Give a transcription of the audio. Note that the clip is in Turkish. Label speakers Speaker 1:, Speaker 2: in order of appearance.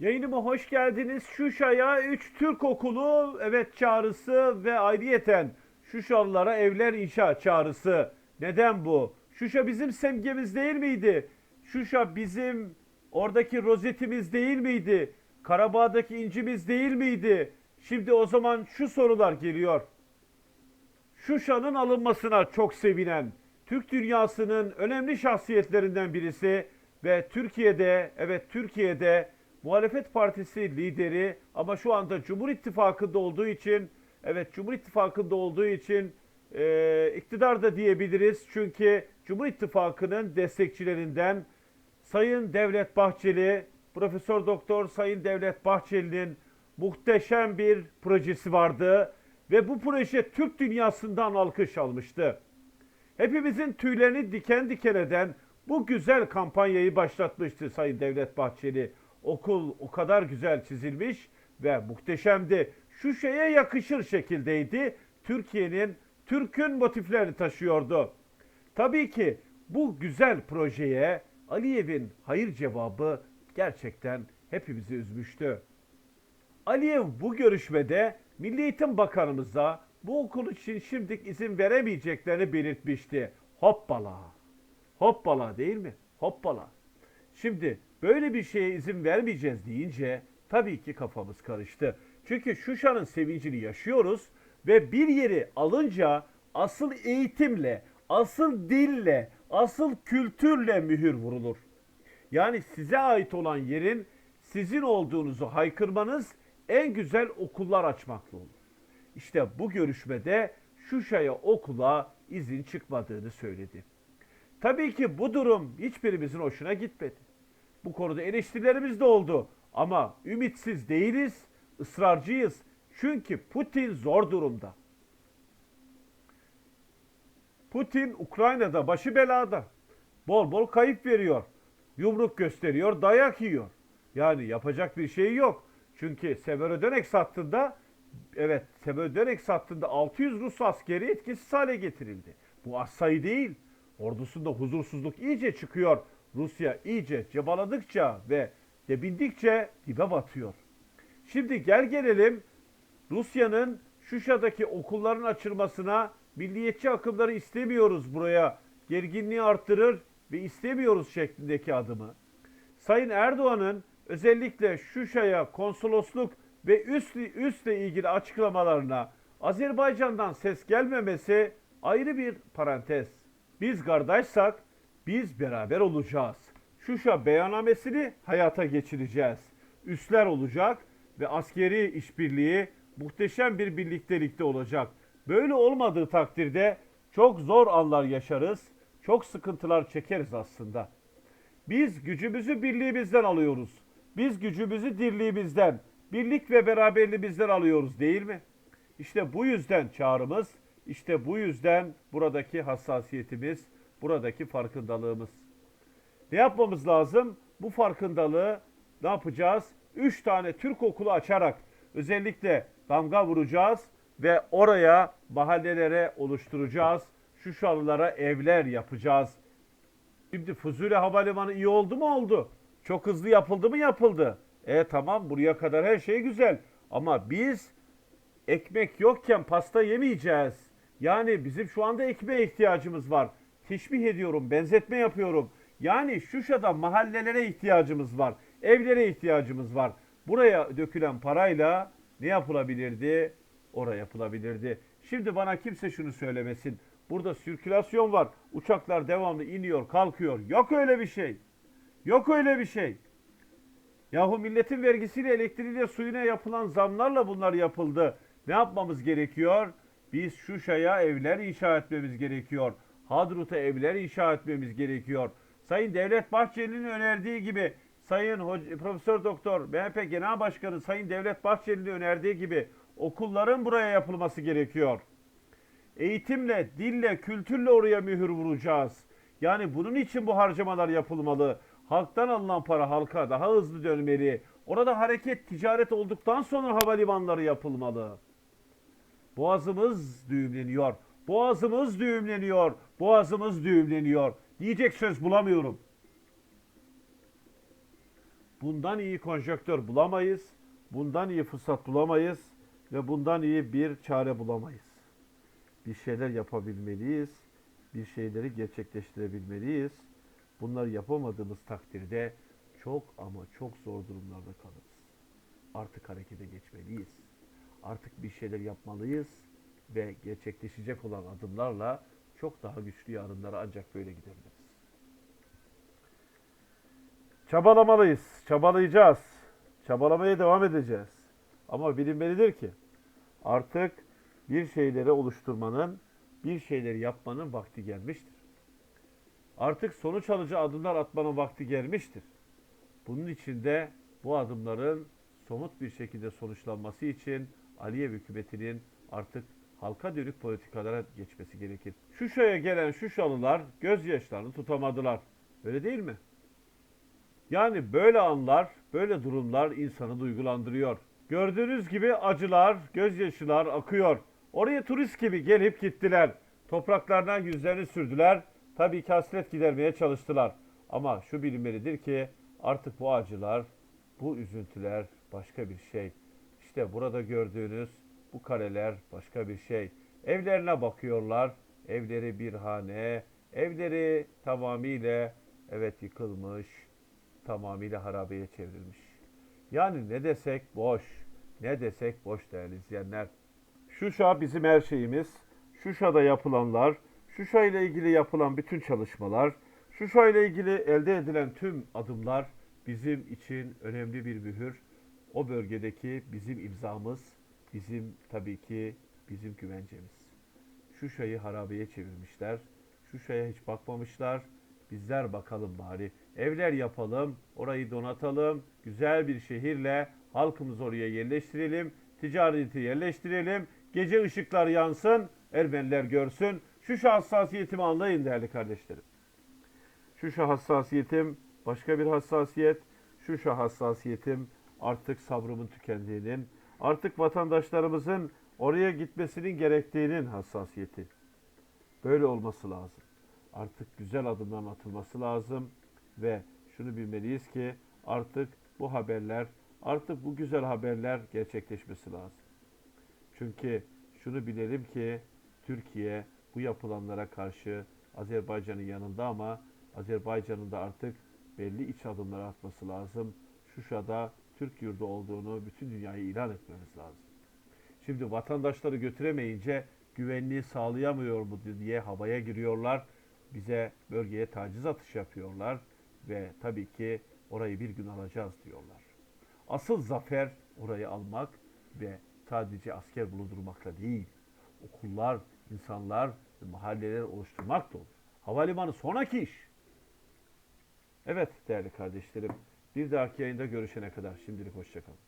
Speaker 1: Yayınıma hoş geldiniz. Şuşa'ya 3 Türk okulu evet çağrısı ve ayrıyeten Şuşalılara evler inşa çağrısı. Neden bu? Şuşa bizim semgemiz değil miydi? Şuşa bizim oradaki rozetimiz değil miydi? Karabağ'daki incimiz değil miydi? Şimdi o zaman şu sorular geliyor. Şuşa'nın alınmasına çok sevinen Türk dünyasının önemli şahsiyetlerinden birisi ve Türkiye'de evet Türkiye'de muhalefet partisi lideri ama şu anda Cumhur İttifakı'nda olduğu için evet Cumhur İttifakı'nda olduğu için e, iktidar da diyebiliriz. Çünkü Cumhur İttifakı'nın destekçilerinden Sayın Devlet Bahçeli, Profesör Doktor Sayın Devlet Bahçeli'nin muhteşem bir projesi vardı ve bu proje Türk dünyasından alkış almıştı. Hepimizin tüylerini diken diken eden bu güzel kampanyayı başlatmıştı Sayın Devlet Bahçeli. Okul o kadar güzel çizilmiş ve muhteşemdi. Şu şeye yakışır şekildeydi. Türkiye'nin, Türk'ün motiflerini taşıyordu. Tabii ki bu güzel projeye Aliyev'in hayır cevabı gerçekten hepimizi üzmüştü. Aliyev bu görüşmede Milli Eğitim Bakanımıza bu okul için şimdilik izin veremeyeceklerini belirtmişti. Hoppala. Hoppala değil mi? Hoppala. Şimdi böyle bir şeye izin vermeyeceğiz deyince tabii ki kafamız karıştı. Çünkü Şuşa'nın sevincini yaşıyoruz ve bir yeri alınca asıl eğitimle, asıl dille, asıl kültürle mühür vurulur. Yani size ait olan yerin sizin olduğunuzu haykırmanız en güzel okullar açmakla olur. İşte bu görüşmede Şuşa'ya okula izin çıkmadığını söyledi. Tabii ki bu durum hiçbirimizin hoşuna gitmedi. Bu konuda eleştirilerimiz de oldu ama ümitsiz değiliz, ısrarcıyız. Çünkü Putin zor durumda. Putin Ukrayna'da başı belada. Bol bol kayıp veriyor. Yumruk gösteriyor, dayak yiyor. Yani yapacak bir şey yok. Çünkü Severodonetsk hattında evet Severodonetsk hattında 600 Rus askeri etkisiz hale getirildi. Bu az sayı değil. Ordusunda huzursuzluk iyice çıkıyor. Rusya iyice cebaladıkça ve debindikçe dibe batıyor. Şimdi gel gelelim Rusya'nın Şuşa'daki okulların açılmasına milliyetçi akımları istemiyoruz buraya. Gerginliği arttırır ve istemiyoruz şeklindeki adımı. Sayın Erdoğan'ın özellikle Şuşa'ya konsolosluk ve üstle, üstle ilgili açıklamalarına Azerbaycan'dan ses gelmemesi ayrı bir parantez. Biz kardeşsak biz beraber olacağız. Şuşa beyannamesini hayata geçireceğiz. Üsler olacak ve askeri işbirliği muhteşem bir birliktelikte olacak. Böyle olmadığı takdirde çok zor anlar yaşarız, çok sıkıntılar çekeriz aslında. Biz gücümüzü birliğimizden alıyoruz. Biz gücümüzü dirliğimizden, birlik ve beraberliğimizden alıyoruz değil mi? İşte bu yüzden çağrımız, işte bu yüzden buradaki hassasiyetimiz, buradaki farkındalığımız. Ne yapmamız lazım? Bu farkındalığı ne yapacağız? Üç tane Türk okulu açarak özellikle damga vuracağız ve oraya mahallelere oluşturacağız. Şuşalılara evler yapacağız. Şimdi Fuzuli Havalimanı iyi oldu mu oldu? Çok hızlı yapıldı mı yapıldı? E tamam buraya kadar her şey güzel. Ama biz ekmek yokken pasta yemeyeceğiz. Yani bizim şu anda ekmeğe ihtiyacımız var. Teşbih ediyorum, benzetme yapıyorum. Yani Şuşa'da mahallelere ihtiyacımız var. Evlere ihtiyacımız var. Buraya dökülen parayla ne yapılabilirdi? Oraya yapılabilirdi. Şimdi bana kimse şunu söylemesin. Burada sirkülasyon var. Uçaklar devamlı iniyor, kalkıyor. Yok öyle bir şey. Yok öyle bir şey. Yahu milletin vergisiyle, elektriğiyle, suyuna yapılan zamlarla bunlar yapıldı. Ne yapmamız gerekiyor? Biz Şuşa'ya evler inşa etmemiz gerekiyor. Hadrut'a evler inşa etmemiz gerekiyor. Sayın Devlet Bahçeli'nin önerdiği gibi, Sayın Profesör Doktor MHP Genel Başkanı Sayın Devlet Bahçeli'nin önerdiği gibi okulların buraya yapılması gerekiyor. Eğitimle, dille, kültürle oraya mühür vuracağız. Yani bunun için bu harcamalar yapılmalı. Halktan alınan para halka daha hızlı dönmeli. Orada hareket, ticaret olduktan sonra havalimanları yapılmalı. Boğazımız düğümleniyor. Boğazımız düğümleniyor. Boğazımız düğümleniyor. Diyecek söz bulamıyorum. bundan iyi konjöktör bulamayız, bundan iyi fırsat bulamayız ve bundan iyi bir çare bulamayız. Bir şeyler yapabilmeliyiz, bir şeyleri gerçekleştirebilmeliyiz. Bunları yapamadığımız takdirde çok ama çok zor durumlarda kalırız. Artık harekete geçmeliyiz. Artık bir şeyler yapmalıyız ve gerçekleşecek olan adımlarla çok daha güçlü yarınlara ancak böyle gidebiliriz. Çabalamalıyız, çabalayacağız. Çabalamaya devam edeceğiz. Ama bilinmelidir ki artık bir şeyleri oluşturmanın, bir şeyleri yapmanın vakti gelmiştir. Artık sonuç alıcı adımlar atmanın vakti gelmiştir. Bunun için de bu adımların somut bir şekilde sonuçlanması için Aliyev hükümetinin artık halka dönük politikalara geçmesi gerekir. Şuşa'ya gelen Şuşalılar gözyaşlarını tutamadılar. Öyle değil mi? Yani böyle anlar, böyle durumlar insanı duygulandırıyor. Gördüğünüz gibi acılar, gözyaşılar akıyor. Oraya turist gibi gelip gittiler. Topraklarına yüzlerini sürdüler. Tabii ki hasret gidermeye çalıştılar. Ama şu bilinmelidir ki artık bu acılar, bu üzüntüler başka bir şey. İşte burada gördüğünüz bu kareler başka bir şey. Evlerine bakıyorlar. Evleri bir hane. Evleri tamamıyla evet yıkılmış. Tamamıyla harabeye çevrilmiş. Yani ne desek boş. Ne desek boş değerli izleyenler. Şuşa bizim her şeyimiz. Şuşa'da yapılanlar, Şuşa ile ilgili yapılan bütün çalışmalar, Şuşa ile ilgili elde edilen tüm adımlar bizim için önemli bir mühür. O bölgedeki bizim imzamız, bizim tabii ki bizim güvencemiz. Şuşa'yı harabeye çevirmişler. Şuşa'ya hiç bakmamışlar. Bizler bakalım bari. Evler yapalım, orayı donatalım. Güzel bir şehirle halkımızı oraya yerleştirelim. Ticareti yerleştirelim. Gece ışıklar yansın, Ermeniler görsün. Şuşa hassasiyetimi anlayın değerli kardeşlerim. Şuşa hassasiyetim başka bir hassasiyet. Şuşa hassasiyetim artık sabrımın tükendiğinin, artık vatandaşlarımızın oraya gitmesinin gerektiğinin hassasiyeti. Böyle olması lazım. Artık güzel adımların atılması lazım ve şunu bilmeliyiz ki artık bu haberler, artık bu güzel haberler gerçekleşmesi lazım. Çünkü şunu bilelim ki Türkiye bu yapılanlara karşı Azerbaycan'ın yanında ama Azerbaycan'ın da artık belli iç adımlar atması lazım. Şuşa'da Türk yurdu olduğunu bütün dünyaya ilan etmemiz lazım. Şimdi vatandaşları götüremeyince güvenliği sağlayamıyor mu diye havaya giriyorlar. Bize bölgeye taciz atış yapıyorlar ve tabii ki orayı bir gün alacağız diyorlar. Asıl zafer orayı almak ve sadece asker bulundurmakla değil, okullar, insanlar mahalleler oluşturmak da olur. Havalimanı sonraki iş. Evet değerli kardeşlerim, bir dahaki yayında görüşene kadar şimdilik hoşçakalın.